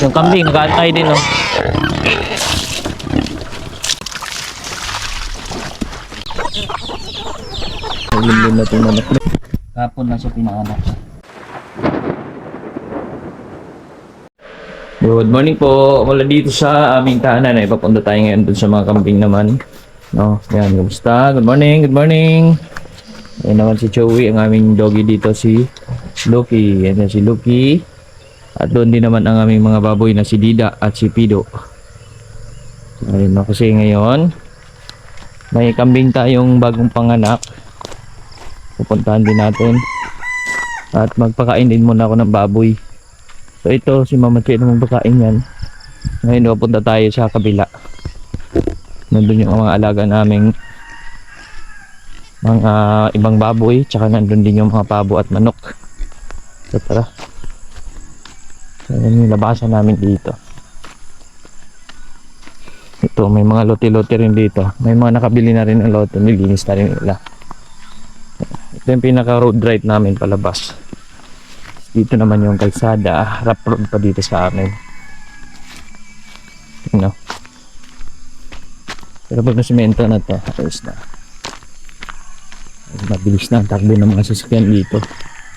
Yung kambing, nag-aantay din, oh. Nalimlim na itong manok. Kapon na siya pinaanak. Good morning po. Mula dito sa aming tahanan ay papunta tayo ngayon dun sa mga kambing naman. No, yan, kumusta? Good morning, good morning. Ayan naman si Joey, ang aming doggy dito si Loki. Yan si Loki. At doon din naman ang aming mga baboy na si Dida at si Pido. Ayun na kasi ngayon, may kambing tayong bagong panganak. Pupuntahan din natin. At magpakain din muna ako ng baboy. So ito, si Mama Che na magpakain yan. Ngayon, pupunta tayo sa kabila. Nandun yung mga alaga naming mga ibang baboy. Tsaka nandun din yung mga pabo at manok. So tara. So, yan yung labasan namin dito. Ito, may mga lote-lote rin dito. May mga nakabili na rin ng lote. Nilinis na rin nila. Ito yung pinaka road right namin palabas. Dito naman yung kalsada. Harap road pa dito sa amin. Ano? Pero pag nasimento na to, ayos na. Mabilis na ang takbo ng mga sasakyan dito.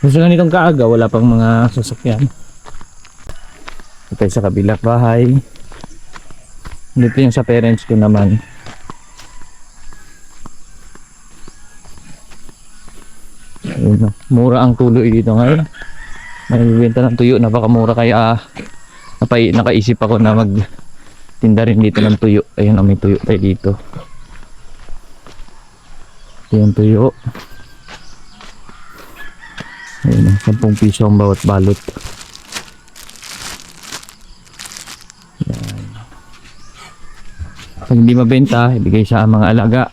Gusto nga nitong kaaga, wala pang mga sasakyan. Ito sa kabilang bahay. Dito yung sa parents ko naman. Ayun. Mura ang tuloy dito ngayon. May bibenta ng tuyo, napakamura kaya ah, napay, nakaisip ako na mag tinda rin dito ng tuyo. Ayun, may tuyo tayo dito. Ito yung tuyo. Ayun, oh, 10 piso ang bawat balot. Pag hindi mabenta, ibigay sa mga alaga.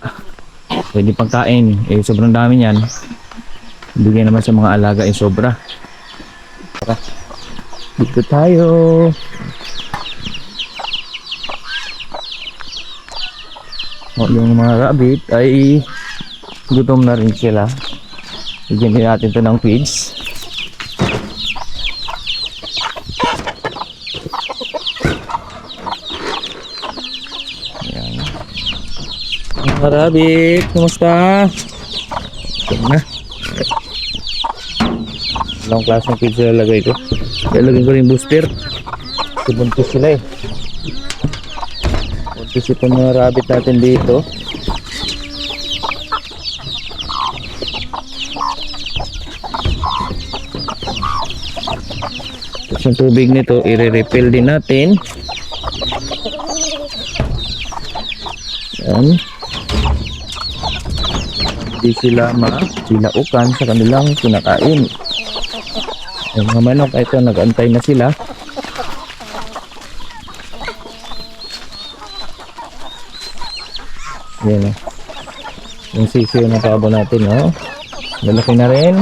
Pwede pagkain. Eh, sobrang dami niyan. Ibigay naman sa mga alaga yung sobra. Tara. Dito tayo. O, yung mga rabbit ay gutom na rin sila. Bigyan natin to ng feeds. Mga rabbit, kumusta? Ito na. Ilang klaseng feeds lalagay ko. Lalagay ko rin booster. Subuntis sila eh. Buntis itong mga rabbit natin dito. Tapos yung tubig nito, i-refill din natin. Yan. Hindi sila masilaukan sa kanilang kinakain. Yung mga manok, ito, nag-antay na sila. Yan o. Yung sisiyo na pabo natin, oh. Lalaki na rin.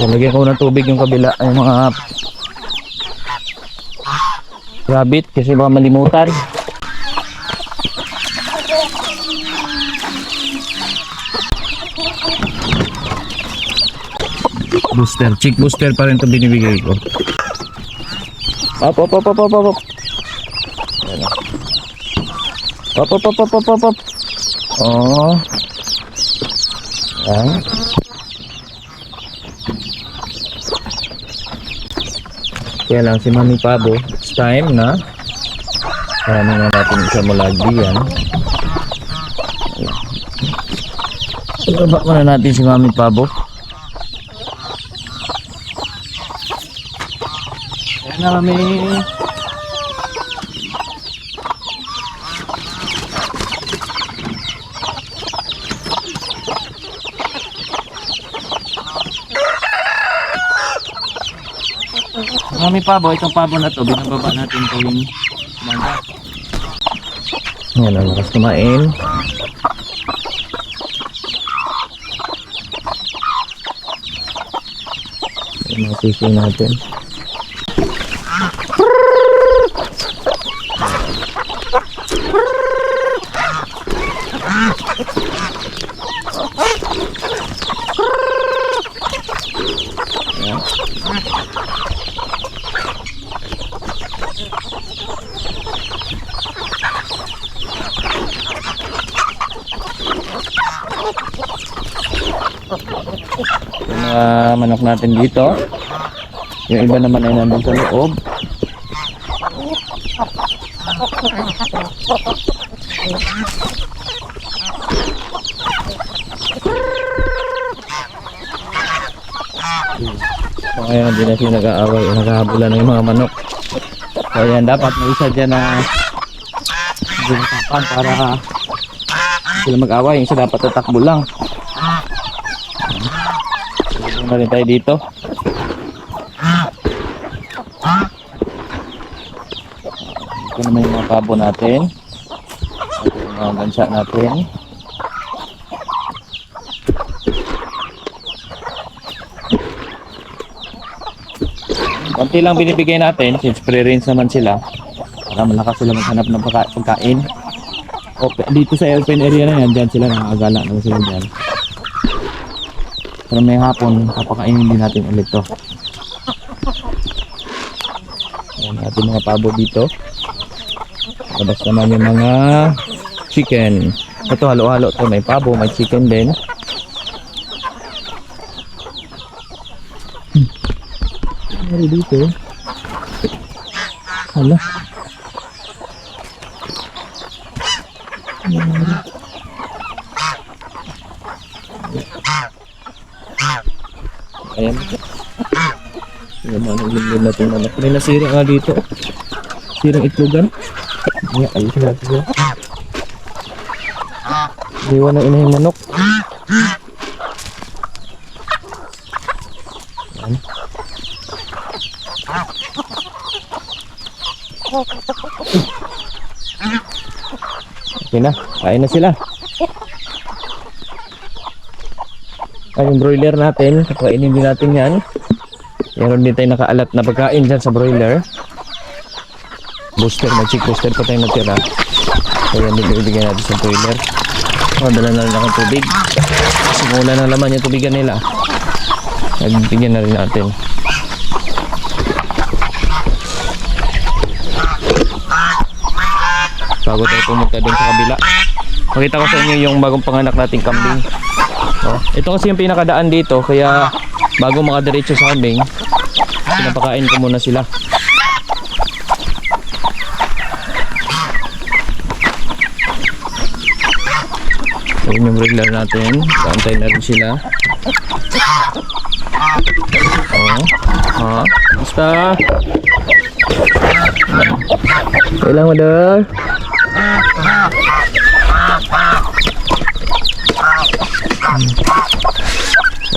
So, lagyan ko ng tubig yung kabila, yung mga rabbit kasi baka malimutan. Booster, chick booster pa rin ito binibigay ko. Up, up, up, up, up, up, up. Ayan. Up, up, up, up, up, up. Kaya lang si Mami Pabo, it's time na Kaya na natin siya mula diyan. Ibaba muna natin si Mami Pabo. Na kami. Mami pabo, itong pabo na to, binababa natin ito yung manga. Ayan, ang lakas kumain. Ayan, sisi natin. Ayan. Yung mga manok natin dito. Yung iba naman ay nandun sa loob. Ngayon, hindi na sila nag-aaway, naghahabulan ng mga manok. So ayan, dapat may isa dyan na ginatapan para sila mag-away. Yung isa dapat tatakbo lang. Ito na rin tayo dito. Ito naman yung mga pabo natin. Ito yung mga gansa natin. Konti lang binibigay natin since pre-range naman sila para malakas sila maghanap ng pagka- pagkain. Open, dito sa open area na yan, dyan sila nakagala na sila dyan. Pero may hapon, papakainin din natin ulit to. Ayan natin mga pabo dito. Labas naman yung mga chicken. Ito halo-halo to, may pabo, may chicken din. Ano dito? Hala. Ayan. Ayan na, naglilin natin na. May nasira nga dito. Sirang itlogan. Ayan, ayos natin yun. Iwan na inahing manok. Ayan. Okay na, kain na sila. Ay, yung broiler natin, kakainin din natin yan. Meron din tayo nakaalat na pagkain dyan sa broiler. Booster, may chick booster pa tayong natira. So yan din ibigay natin sa broiler. Oh, na rin akong tubig. Simula na laman yung tubigan nila. Nagbigyan na rin natin. Bago tayo pumunta dun sa kabila. Pakita ko sa inyo yung bagong panganak nating kambing. Oh, ito kasi yung pinakadaan dito kaya bago makadiretso sa kambing, pinapakain ko muna sila. Yun yung regular natin. Kaantay na rin sila. Oh. Ha? Basta. Kailang mo daw.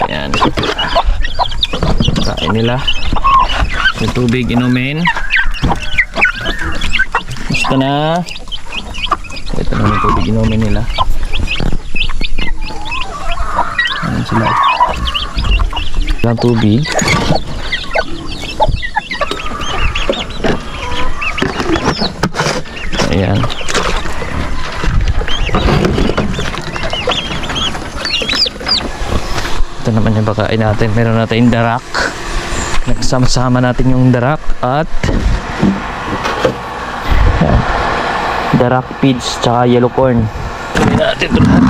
Ayan. Kain nila. Yung tubig inumin. Basta na. Ito na yung tubig inumin nila. Ayan sila. Walang tubig. Ayan. Ito naman yung pagkain natin. Meron natin darak. Nagsama-sama natin yung darak at Ayan. darak peach tsaka yellow corn. Hindi natin ito lahat.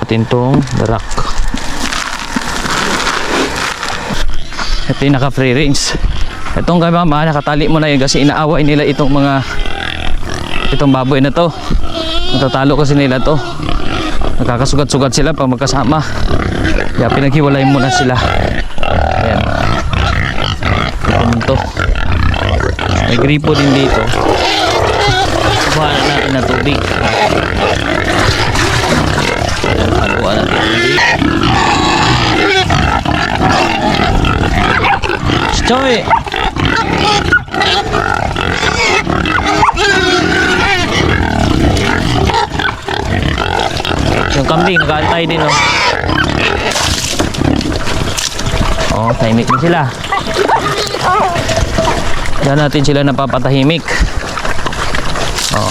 Atin tong darak. Ito yung naka free range. Itong kay mama, nakatali mo na yun kasi inaaway nila itong mga itong baboy na to. Natatalo kasi nila to. Nakakasugat-sugat sila pag magkasama. Kaya pinaghiwalay muna sila. Ayan. Ito to. May gripo din dito. Kuha na natin na tubig. Kuha natin tubig. Choy! Kambing, nakaantay din oh. Oh, tahimik din sila. Diyan natin sila napapatahimik. Oh.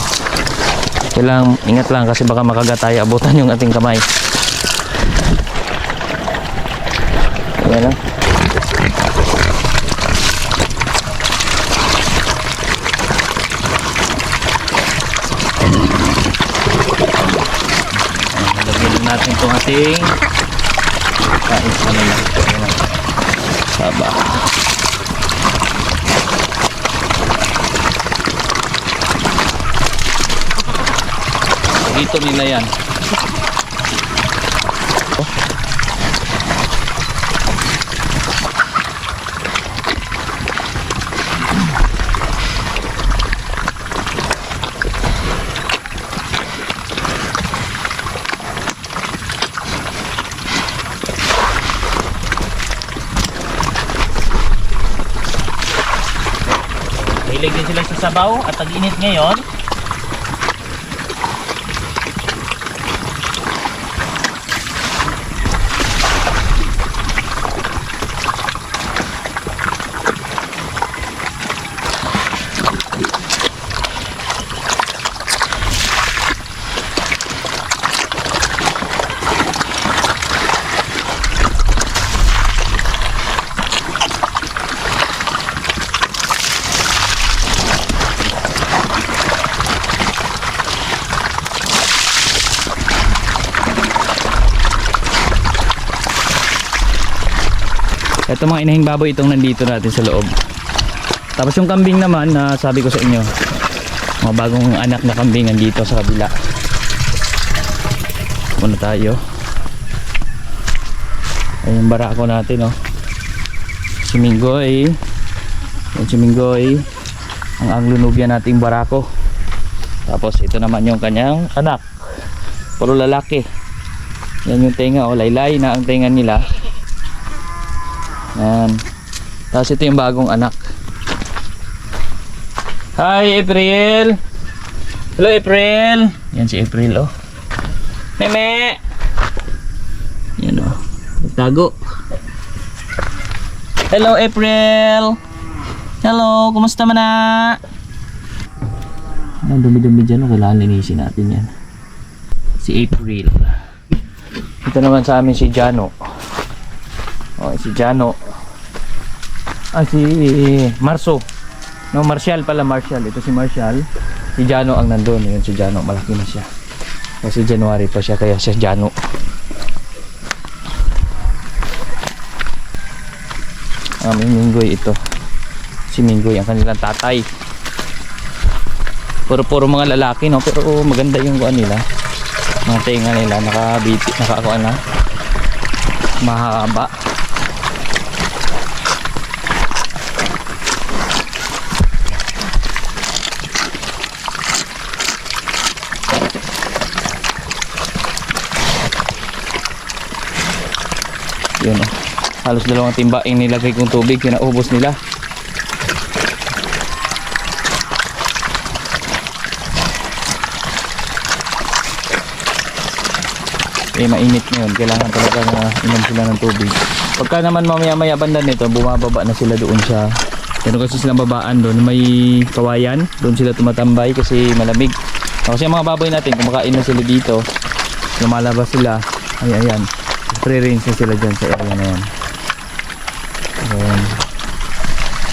Kailang ingat lang kasi baka makagat tayo abutan yung ating kamay. Ayan oh. Ating kain kanila. Ayan. Saba. Dito nila yan. Hilig din sila sa sabaw at tag-init ngayon. Ito mga inahing baboy itong nandito natin sa loob. Tapos yung kambing naman na sabi ko sa inyo, mga bagong anak na kambing nandito sa kabila. Muna tayo. Ayun yung barako natin oh. Si Minggoy. Yan si Minggoy. Ang anglunubya nating barako. Tapos ito naman yung kanyang anak. Puro lalaki. Yan yung tenga oh, laylay na ang tenga nila. Yan. Tapos ito yung bagong anak. Hi, April! Hello, April! Yan si April, oh. Meme! Yan, oh. Tago. Hello, April! Hello, kumusta man na? Ang dumi-dumi dyan, oh. Kailangan linisin natin yan. Si April. Ito naman sa amin si Jano. Oh, si Jano. Ah, si Marso. No, Marshall pala, Marshall. Ito si Marshall. Si Jano ang nandun. Yun si Jano. Malaki na siya. Kasi January pa siya, kaya siya Jano. Aming Minggoy ito. Si Minggoy ang kanilang tatay. Puro-puro mga lalaki, no? Pero maganda yung kuan nila. Mga tenga nila. Nakabiti, nakakuan na. Mahaba. Yun oh. Halos dalawang timba yung nilagay kong tubig, pinaubos nila. Eh mainit ngayon, kailangan talaga na inom sila ng tubig. Pagka naman mamaya maya banda nito, bumababa na sila doon sa Meron kasi silang babaan doon, may kawayan, doon sila tumatambay kasi malamig. Kasi yung mga baboy natin, kumakain na sila dito, lumalabas sila, ay ayan, pre-range na sila dyan sa area na yan. Ayan.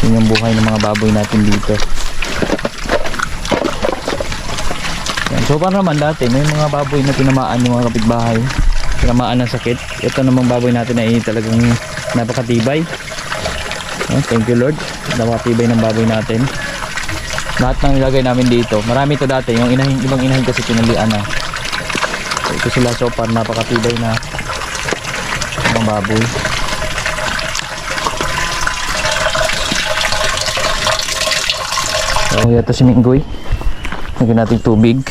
Yun yung buhay ng mga baboy natin dito. Yan. So para naman dati, may mga baboy na tinamaan yung mga kapitbahay. Tinamaan ng sakit. Ito namang baboy natin ay talagang napakatibay. Yan. Thank you Lord. Napakatibay ng baboy natin. Lahat ng nilagay namin dito. Marami to dati. Yung inahin, ibang inahin kasi pinalian na. Ito sila so far napakatibay na baboy. So, yato si Minggoy. Lagyan natin tubig.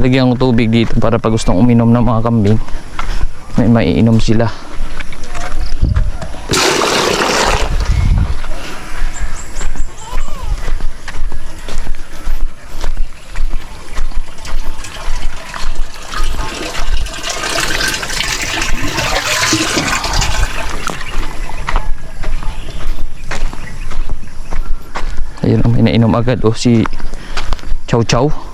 Nilagyan ko tubig dito para pag gustong uminom ng mga kambing, may maiinom sila. Ayun, may nainom agad oh si Chow Chow.